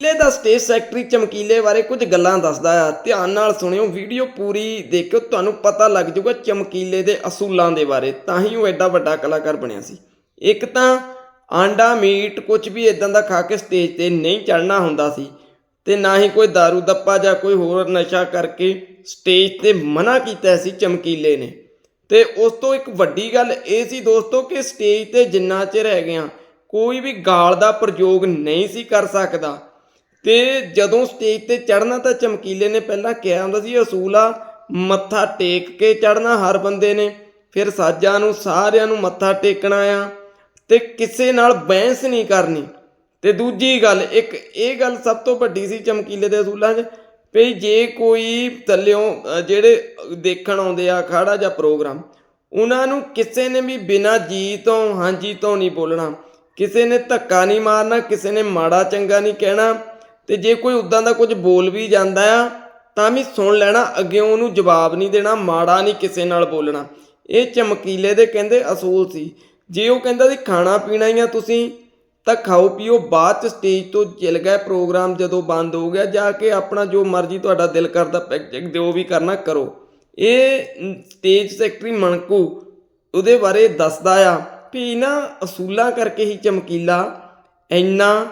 ਚਮਕੀਲੇ ਦਾ stage secretary ਚਮਕੀਲੇ ਬਾਰੇ ਕੁਝ ਗੱਲਾਂ ਦੱਸਦਾ ਆ। ਧਿਆਨ ਨਾਲ ਸੁਣਿਓ, ਵੀਡੀਓ ਪੂਰੀ ਦੇਖਿਓ, ਤੁਹਾਨੂੰ ਪਤਾ ਲੱਗ ਜਾਊਗਾ ਚਮਕੀਲੇ ਦੇ ਅਸੂਲਾਂ ਦੇ ਬਾਰੇ। ਤਾਂ ਹੀ ਉਹ ਐਡਾ ਵੱਡਾ ਕਲਾਕਾਰ ਬਣਿਆ ਸੀ। ਇੱਕ ਤਾਂ ਆਂਡਾ ਮੀਟ ਕੁਝ ਵੀ ਇਦਾਂ ਦਾ ਖਾ ਕੇ ਸਟੇਜ ਤੇ ਨਹੀਂ ਚੜਨਾ ਹੁੰਦਾ ਸੀ ਤੇ ਨਾ ਹੀ ਕੋਈ दारू ਦੱਪਾ ਜਾਂ ਕੋਈ ਹੋਰ ਨਸ਼ਾ ਕਰਕੇ ਸਟੇਜ ਤੇ ਮਨਾ ਕੀਤਾ ਸੀ ਚਮਕੀਲੇ ਨੇ। ਤੇ ਉਸ ਤੋਂ ਇੱਕ ਵੱਡੀ ਗੱਲ ਇਹ ਸੀ ਦੋਸਤੋ ਕਿ ਸਟੇਜ ਤੇ ਜਿੰਨਾ ਚਿਰ ਰਹਿ ਗਿਆ ਕੋਈ ਵੀ ਗਾਲ ਦਾ ਪ੍ਰਯੋਗ ਨਹੀਂ ਸੀ ਕਰ ਸਕਦਾ। ਤੇ ਜਦੋਂ ਸਟੇਜ ਤੇ ਚੜਨਾ ਤਾਂ ਚਮਕੀਲੇ ਨੇ, ਪਹਿਲਾਂ ਕਿਹਾ ਹੁੰਦਾ ਸੀ, ਅਸੂਲ ਆ, ਮੱਥਾ ਟੇਕ ਕੇ ਚੜਨਾ ਹਰ ਬੰਦੇ ਨੇ। ਫਿਰ ਸਾਜਾਂ ਨੂੰ, ਸਾਰਿਆਂ ਨੂੰ ਮੱਥਾ ਟੇਕਣਾ ਆ ਤੇ ਕਿਸੇ ਨਾਲ ਬਹਿਸ ਨਹੀਂ ਕਰਨੀ। ਤੇ ਦੂਜੀ ਗੱਲ, ਇੱਕ ਇਹ ਗੱਲ ਸਭ ਤੋਂ ਵੱਡੀ ਸੀ ਚਮਕੀਲੇ ਦੇ ਅਸੂਲਾਂ 'ਚ ਵੀ ਜੇ ਕੋਈ ਥੱਲਿਓਂ ਜਿਹੜੇ ਦੇਖਣ ਆਉਂਦੇ ਆ, ਅਖਾੜਾ ਜਾਂ ਪ੍ਰੋਗਰਾਮ, ਉਹਨਾਂ ਨੂੰ ਕਿਸੇ ਨੇ ਵੀ ਬਿਨਾਂ ਜੀ ਤੋਂ ਹਾਂਜੀ ਤੋਂ ਨਹੀਂ ਬੋਲਣਾ। ਕਿਸੇ ਨੇ ਧੱਕਾ ਨਹੀਂ ਮਾਰਨਾ, ਕਿਸੇ ਨੇ ਮਾੜਾ ਚੰਗਾ ਨਹੀਂ ਕਹਿਣਾ। ਤੇ ਜੇ ਕੋਈ ਉਦਾਂ ਦਾ ਕੁਝ ਬੋਲ ਵੀ ਜਾਂਦਾ ਆ, ਤਾਂ ਵੀ ਸੁਣ ਲੈਣਾ, ਅੱਗੇ ਉਹਨੂੰ ਜਵਾਬ ਨਹੀਂ ਦੇਣਾ, ਮਾੜਾ ਨਹੀਂ ਕਿਸੇ ਨਾਲ ਬੋਲਣਾ। ਇਹ ਚਮਕੀਲੇ ਦੇ ਕਹਿੰਦੇ ਅਸੂਲ ਸੀ। ਜੇ ਉਹ ਕਹਿੰਦਾ ਸੀ, ਖਾਣਾ ਪੀਣਾ ਹੀ ਆ ਤੁਸੀਂ, ਤਾਂ ਖਾਓ ਪੀਓ, ਬਾਅਦ ਚ ਸਟੇਜ ਤੋਂ ਚਲ ਗਏ ਪ੍ਰੋਗਰਾਮ ਜਦੋਂ ਬੰਦ ਹੋ ਗਿਆ, ਜਾ ਕੇ ਆਪਣਾ ਜੋ ਮਰਜ਼ੀ ਤੁਹਾਡਾ ਦਿਲ ਕਰਦਾ ਪੈਕ ਦਿਓ ਵੀ ਕਰਨਾ ਕਰੋ। ਇਹ ਸਟੇਜ ਸੈਕਟਰੀ ਮਣਕੂ ਉਹਦੇ ਬਾਰੇ ਦੱਸਦਾ ਆ ਵੀ ਨਾ ਅਸੂਲਾਂ ਕਰਕੇ ਹੀ ਚਮਕੀਲਾ, ਇੰਨਾ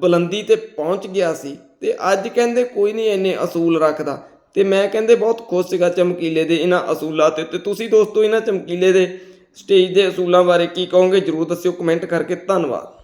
ਬੁਲੰਦੀ ਤੇ ਪਹੁੰਚ ਗਿਆ ਸੀ ਤੇ ਅੱਜ ਕਹਿੰਦੇ ਕੋਈ ਨਹੀਂ ਇੰਨੇ ਅਸੂਲ ਰੱਖਦਾ। ਤੇ ਮੈਂ ਕਹਿੰਦੇ ਬਹੁਤ ਖੁਸ਼ ਸੀਗਾ ਚਮਕੀਲੇ ਦੇ ਇਹਨਾਂ ਅਸੂਲਾਂ ਤੇ। ਤੇ ਤੁਸੀਂ ਦੋਸਤੋ ਇਹਨਾਂ ਚਮਕੀਲੇ ਦੇ ਸਟੇਜ ਦੇ ਅਸੂਲਾਂ ਬਾਰੇ ਕੀ ਕਹੋਗੇ? ਜਰੂਰ ਦੱਸਿਓ ਕਮੈਂਟ ਕਰਕੇ। ਧੰਨਵਾਦ।